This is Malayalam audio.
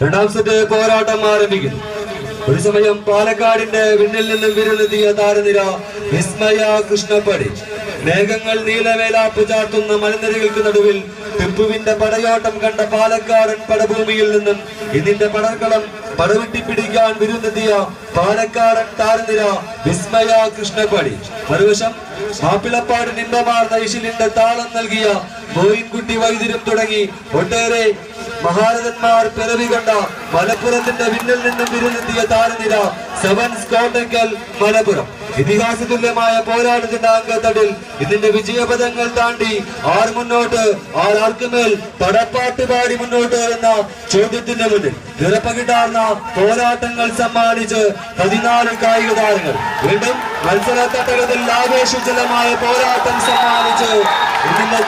രണ്ടാം സെറ്റ് പോരാട്ടം ആരംഭിക്കുന്നു. ഒരു സമയം പാലക്കാടിന്റെ വിണ്ണിൽ നിന്നും വിരലെത്തിയ താരനിര വിസ്മയ കൃഷ്ണപ്പടി. മേഘങ്ങൾ നീലവേലാപ്പ് ചാർത്തുന്ന മലനിരകൾക്ക് നടുവിൽ ടിപ്പുവിന്റെ പടയോട്ടം കണ്ട പാലക്കാടൻ പടഭൂമിയിൽ നിന്നും ഇതിന്റെ പടക്കളം പടവിട്ടി പിടിക്കാൻ വിരുന്നെത്തിയ പാലക്കാടൻ താരനിര വിസ്മയ കൃഷ്ണപ്പാടി. മറുവശം മാപ്പിളപ്പാട് നിമ്പമാർന്ന ഇശിലിന്റെ താളം നൽകിയ മോയിൻകുട്ടി വൈദ്യരും തുടങ്ങി. ഒട്ടേറെ മഹാരഥന്മാർ പിറവി കണ്ട മലപ്പുറത്തിന്റെ വിണ്ണിൽ നിന്നും വിരുന്നെത്തിയ താരനിര സെവൻസ് കോട്ടക്കൽ മലപ്പുറം. ഇതിഹാസ തുല്യമായ പോരാട്ടത്തിന്റെ അംഗത്തടിൽ ഇതിന്റെ വിജയപഥങ്ങൾ താണ്ടി ആർ മുന്നോട്ട് ആർ ആർക്കുമേൽ പടപ്പാട്ട് പാടി മുന്നോട്ട് എന്ന ചോദ്യത്തിന്റെ മുന്നിൽ. നിറപ്പകിട്ടാർന്ന പോരാട്ടങ്ങൾ സമ്മാനിച്ച് പതിനാല് കായിക താരങ്ങൾ. വീണ്ടും മത്സര തട്ടകത്തിൽ ആവേശജലമായ പോരാട്ടം സമ്മാനിച്ച് ഇതിന്റെ